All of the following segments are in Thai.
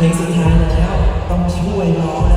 เพลงสุดท้ายแล้วต้องช่วยน้อง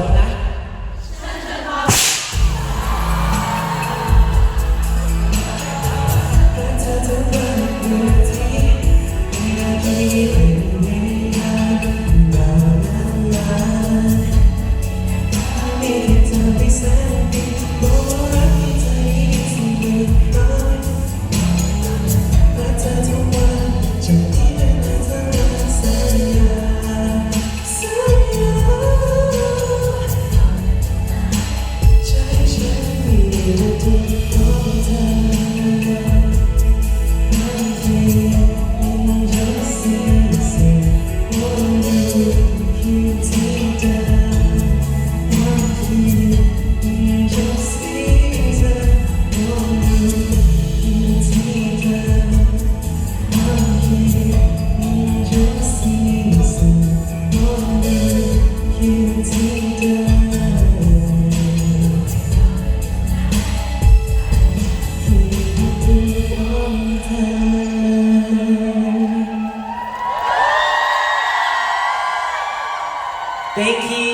Thank you.